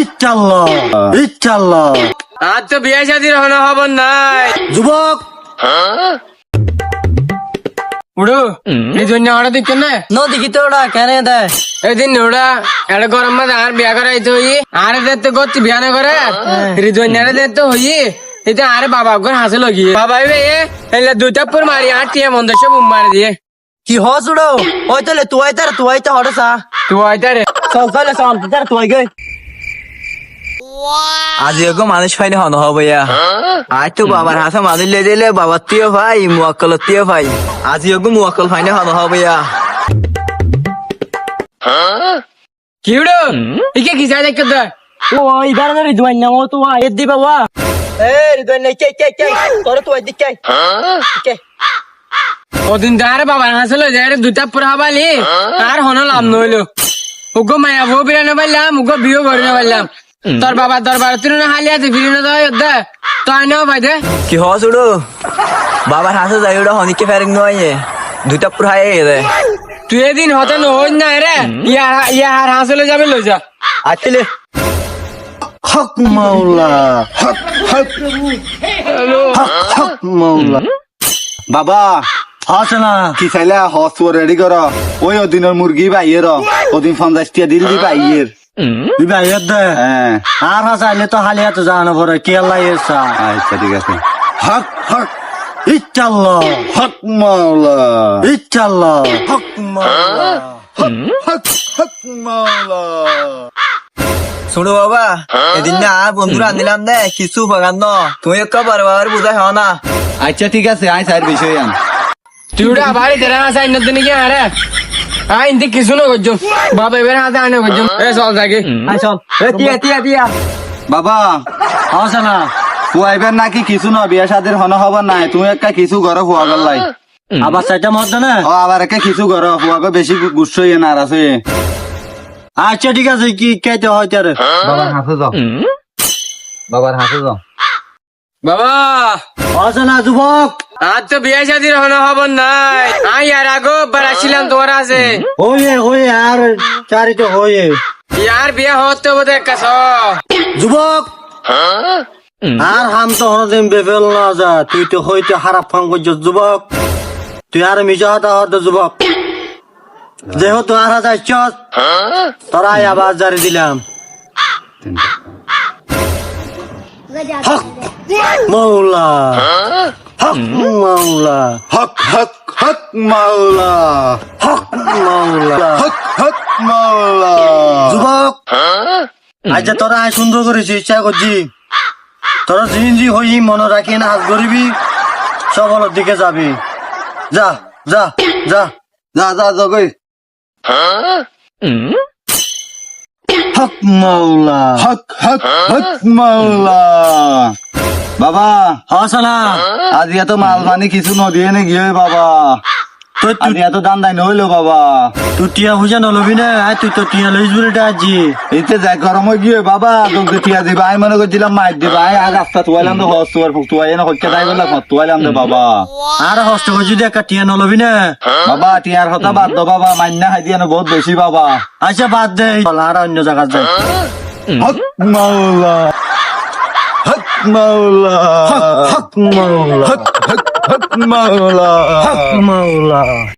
ইচ্ছাল্লাহ ইচ্ছাল্লাহ আর তো বিয়ে শাদির হলো খবর নাই। যুবক। উড়ু এই জন্য ওরা দিচ্ছে না? ন দেখি তো ওরা কেন দেয় এদিন ওরা এটা গরম মাঝে আর বিয়া করাইতে হই। আরে দেখতে করতে বিয়া না করে। রিজন্যারে দেখতে হই। এটা আরে বাবা ঘর হাসে লগিয়ে বাবা এ এলে দুইটা পুর মারি আর টিয়া মন্দ সব মারি দিয়ে। কি হস উড়ো? ওই তাহলে তুই তার তুই তো হরে তুই আইতারে চল চল চল তার তুই আজ এগো মানুষ পাইলে হন হব আজ তো বাবার হাসা মানুষ লে দিলে বাবার তিও ভাই মুয়াক্কল তিও ভাই। আজ এগো মুয়াক্কল ফাইনে হন হব ইয়া। কি উড়ো ইকে কি চাই দেখতে তো ও এবার না রিদওয়ান না ও তো আয়ের দিবা ওয়া এ রিদওয়ান নাই কে কে কে তোর তুই দিক কে। কে। ওদিন তো আরে বাবার হাসে লই যায় দুইটা পুর আর হন লাভ নইলো। উগো মায়া বউ বিরানো পারলাম উগো বিয়ে করে না পারলাম তোর বাবা দরবার তুই না হালি আছে ফিরিয়ে দে দে। তো আইনাও ভাই দে। কি হস উড়ো? বাবার হাসা যাই উড়ো হনিকে ফেরেক নয় দুইটা পুরাই রে। তুই এদিন হতে নহই না রে। ইয়ার ইয়ার হাসলে যাবে লই যা। আচ্ছা হক মাওলা হক হক। হক হক মাওলা। বাবা হাসনা কি চাইলা? হস রেডি কর। ওই ওদিনের মুরগি বাইয়ের ওদিন পঞ্চাশ টিয়া দিল দি বাইয়ের আর হাসাইলে তো হালিয়া তো জানো পরে কে আল্লাহ আচ্ছা ঠিক আছে। হক হক ইচ্ছাল্লাহ। হক মাওলা। ইচ্ছাল্লাহ। হক মাওলা। হক? হক মাওলা। শুনো বাবা এদিন না আর বন্ধুরা আনিলাম দে কিছু বাগান ন। তুমি একটা বারবার বুঝাই হও না। আচ্ছা ঠিক আছে আই স্যার বিষয় তুই বাড়ি তেরা হাসা ইন্ন দিন কি আরে? আই ইন্দি কিছু না করছ। বাবা এবার হাতে আনে করছ। এ চল থাকি। আই চল। এ তিয়া তিয়া তিয়া। বাবা হাসনা খুয়াইবেন নাকি কিছু ন বিয়া সাদের হন হবার নাই। তুমি একটা কিছু ঘর খুয়া গলাই আবার সাইটা মত না ও আবার একটা কিছু ঘর খুয়াবে বেশি গুচ্ছ ইয়ে নারাজ হয়ে আচ্ছা ঠিক আছে কি কেটে হয় তারে? বাবার হাসে যাও। বাবার হাসে যাও। বাবা! হাসনা যুবক! আর তো বিয়ে শাদির খবর নাই। আই আর আগো বাড়াছিলাম তোমার আছে হয়ে হয়ে আর চারিটা হয়ে ইয়ার বিয়ে হতে বোধ একটা যুবক! আর হাম তো হনদিন বেবেল না যা তুই তো হইতে খারাপ কাম করছিস যুবক। তুই আর মিজা হতা হত যুবক। যেহেতু আর যাইছ তোরাই আবার জারি দিলাম। হক মৌলা হক মৌলা হক হক হক মাওলা হক মৌলা হক হক মাওলা যুবক আজ তোরা আয় সুন্দর করেছি ইচ্ছা করছি তোরা জিনজি হই মনে রাখি না হাত গরিবি সবলের দিকে যাবি যা যা যা যা যা যা গই হক মৌলা। হক হক হক মাওলা বাবা হাসনা আজ এত মাল পানি কিছু নদিয়ে নে গিয়ে বাবা? তুই এত দাম দাই নইলো বাবা। তুই টিয়া বুঝা নলবি না? আয় তুই তো টিয়া লইস বলে আজি এইতে যাই গরম হয়ে গিয়ে বাবা তোকে টিয়া দিবা। আমি মনে করছিলাম মাইর দিবা। আই আগ রাস্তা তুয়াইলাম তো হস তুয়ার ফুক তুয়াই না হচ্ছে তাই বললাম তুয়াইলাম তো বাবা। আর কষ্ট করে যদি একটা টিয়া নলবি না? বাবা টিয়ার কথা বাদ দো বাবা মান্না খাই দিয়ে বহুত বেশি বাবা। আচ্ছা বাদ দে। আর অন্য জায়গা যাই। হক মাওলা হক মাওলা হক হক হক হক মাওলা। মৌলা